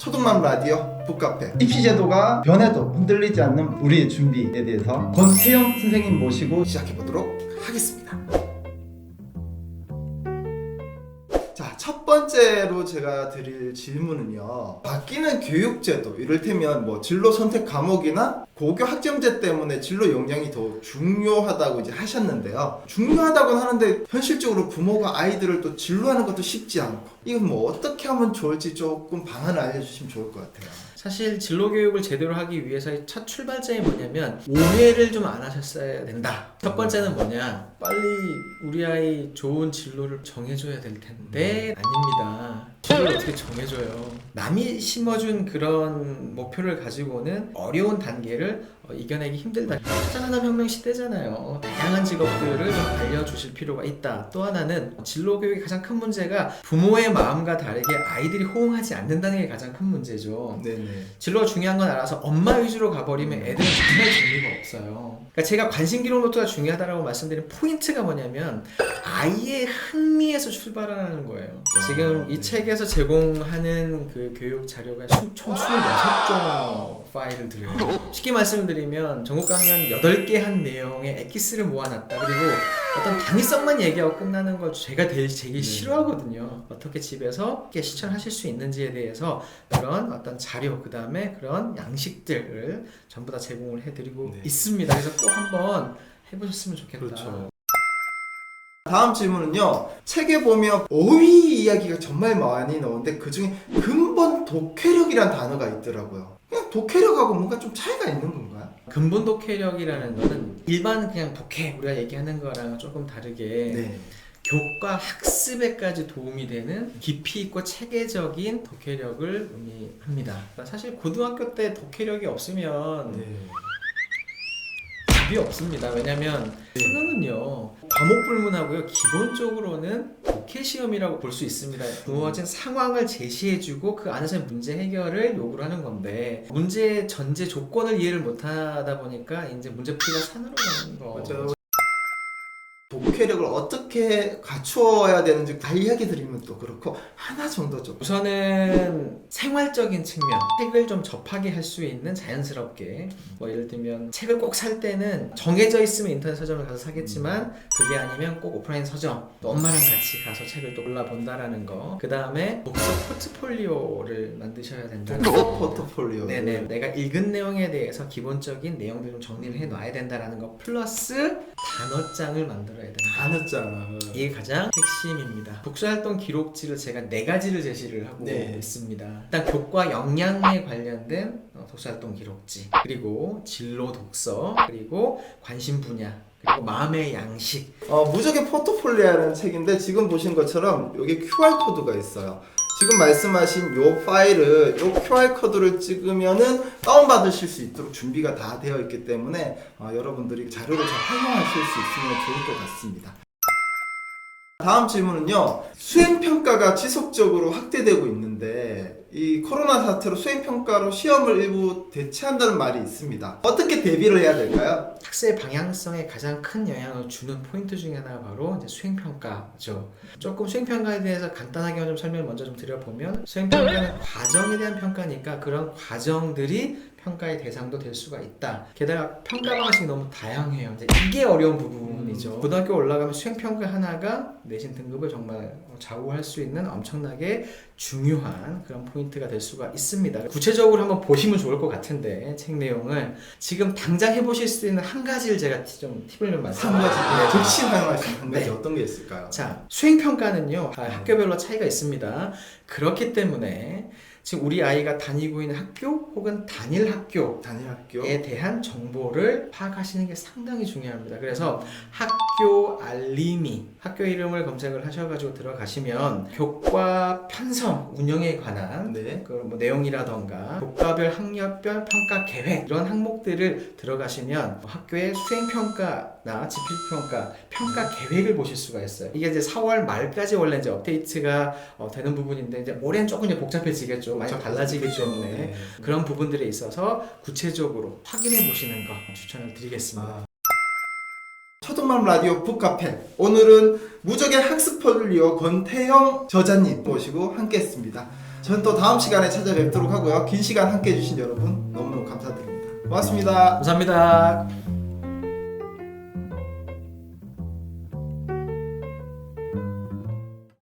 초등맘 라디오 북카페 입시 제도가 변해도 흔들리지 않는 우리의 준비에 대해서 권태영 선생님 모시고 시작해 보도록 하겠습니다. 자, 첫 번째로 제가 드릴 질문은요. 바뀌는 교육 제도, 이를테면 뭐 진로 선택 과목이나 고교 학점제 때문에 진로 역량이 더 중요하다고 이제 하셨는데요. 중요하다고는 하는데 현실적으로 부모가 아이들을 또 진로하는 것도 쉽지 않고 이건 뭐 어떻게 하면 좋을지 조금 방안을 알려주시면 좋을 것 같아요. 사실 진로 교육을 제대로 하기 위해서의 첫 출발점이 뭐냐면 오해를 좀 안 하셨어야 된다. 첫 번째는 뭐냐? 빨리 우리 아이 좋은 진로를 정해줘야 될 텐데 아닙니다. 진로를 어떻게 정해줘요? 남이 심어준 그런 목표를 가지고는 어려운 단계를 어, 이겨내기 힘들다. 찾아가는 시대잖아요. 다양한 직업들을 좀 알려주실 필요가 있다. 또 하나는 진로 교육의 가장 큰 문제가 부모의 마음과 다르게 아이들이 호응하지 않는다는 게 가장 큰 문제죠. 네네. 진로가 중요한 건 알아서 엄마 위주로 가버리면 애들은 정말 재미가 없어요. 그러니까 제가 관심 기록 노트가 중요하다고 말씀드린 포인트가 뭐냐면 아이의 흥미에서 출발하는 거예요. 지금 이 네. 책에서 제공하는 그 교육 자료가 총, 총 26종 파일을 드려요. 쉽게 말씀드리면 전국 강연 8개 한 내용의 엑기스를 모아놨다. 그리고 어떤 당위성만 얘기하고 끝나는 걸 제가 되게, 되게 네. 싫어하거든요. 어떻게 집에서 쉽게 실천하실 수 있는지에 대해서 그런 어떤 자료, 그 다음에 그런 양식들을 전부 다 제공을 해드리고 네. 있습니다. 그래서 꼭 한번 해보셨으면 좋겠다. 그렇죠. 다음 질문은요. 책에 보면 어휘 이야기가 정말 많이 나오는데 그 중에 근본 독해력이란 단어가 있더라고요. 그냥 독해력하고 뭔가 좀 차이가 있는 건가요? 근본 독해력이라는 거는 일반 그냥 독해 우리가 얘기하는 거랑 조금 다르게 네. 교과 학습에까지 도움이 되는 깊이 있고 체계적인 독해력을 의미합니다. 사실 고등학교 때 독해력이 없으면 네. 답이 없습니다. 왜냐하면 수능은요 과목 불문하고요 기본적으로는 독해 시험이라고 볼 수 있습니다. 주어진 상황을 제시해주고 그 안에서 문제 해결을 요구를 하는 건데 문제 전제 조건을 이해를 못하다 보니까 이제 문제 풀이가 산으로 가는 거. 맞아요. 독해력을 어떻게 갖추어야 되는지 다 이야기 드리면 또 그렇고 하나 정도 좀. 우선은 생활적인 측면 책을 좀 접하게 할 수 있는 자연스럽게. 뭐 예를 들면 책을 꼭 살 때는 정해져 있으면 인터넷 서점을 가서 사겠지만 그게 아니면 꼭 오프라인 서점 또 엄마랑 같이 가서 책을 또 골라본다라는 거그 다음에 독서 포트폴리오를 만드셔야 된다는 독서 거. 포트폴리오. 네네. 내가 읽은 내용에 대해서 기본적인 내용들 좀 정리를 해 놔야 된다라는 거 플러스 단어장을 만들어 야 된다 단어장. 이게 가장 핵심입니다. 독서활동 기록지를 제가 네 가지를 제시를 하고 네. 있습니다. 일단 교과 역량에 관련된 어, 독서활동 기록지, 그리고 진로 독서, 그리고 관심 분야, 그리고 마음의 양식. 어, 무적의 포트폴리오라는 책인데 지금 보신 것처럼 여기 QR 코드가 있어요. 지금 말씀하신 요 파일을 요 QR 코드를 찍으면은 다운 받으실 수 있도록 준비가 다 되어 있기 때문에 어, 여러분들이 자료를 잘 활용하실 수 있으면 좋을 것 같습니다. 다음 질문은요. 수행 평가가 지속적으로 확대되고 있는데 이 코로나 사태로 수행 평가로 시험을 일부 대체한다는 말이 있습니다. 어떻게 대비를 해야 될까요? 학습의 방향성에 가장 큰 영향을 주는 포인트 중에 하나가 바로 이제 수행 평가죠. 조금 수행 평가에 대해서 간단하게 좀 설명을 먼저 좀 드려보면 수행 평가는 과정에 대한 평가니까 그런 과정들이 평가의 대상도 될 수가 있다. 게다가 평가 방식이 너무 다양해요. 이제 이게 어려운 부분이죠. 고등학교 올라가면 수행평가 하나가 내신 등급을 정말 좌우할 수 있는 엄청나게 중요한 그런 포인트 가 될 수가 있습니다. 구체적으로 한번 보시면 좋을 것 같은데 책 내용을 지금 당장 해보실 수 있는 한 가지를 제가 티- 좀 팁을 좀한 말씀드릴게요. 가지 즉시 사용할 수 있는 한 가지 네. 어떤 게 있을까요? 자, 수행 평가는요, 아, 학교별로 차이가 있습니다. 그렇기 때문에 지금 우리 아이가 다니고 있는 학교 혹은 단일 학교 단일 학교 에 대한 정보를 파악하시는 게 상당히 중요합니다. 그래서 학교 알림이 학교 이름을 검색을 하셔가지고 들어가시면 교과 편성 운영에 관한 네. 그뭐 내용이라던가 교과별 학년별 평가 계획 이런 항목들을 들어가시면 학교의 수행 평가 나 지필 평가 평가 계획을 보실 수가 있어요. 이게 이제 4월 말까지 원래 이제 업데이트가 어, 되는 부분인데 이제 올해는 조금 이제 복잡해지겠죠. 많이 달라지기 때문에 네. 그런 부분들에 있어서 구체적으로 확인해 보시는 거 추천을 드리겠습니다. 아. 초등맘 라디오 북카페 오늘은 무적의 학습 폴리오 권태영 저자님 모시고 함께했습니다. 저는 또 다음 시간에 찾아뵙도록 하고요. 긴 시간 함께 해 주신 여러분 너무너무 감사드립니다. 고맙습니다. 감사합니다.